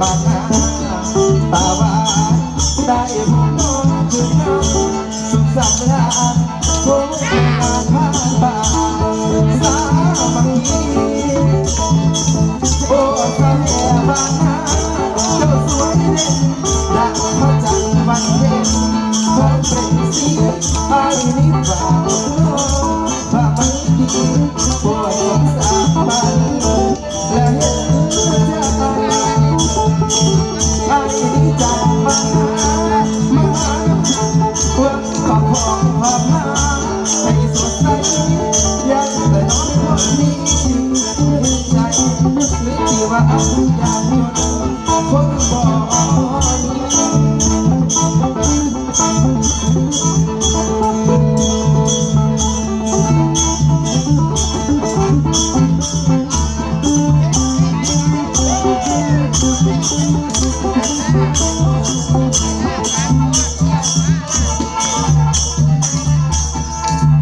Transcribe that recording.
บางนาตาว่าได้ผู้น้องคืนนั้นสุขสำราญโคตอาภาบาสามังคีโอ้สาแม่บานาจ้สวยเด่นดังพระจวันเพ็ญคงเป็นสีไอ้นิพพานพระมังคีโปรดสามั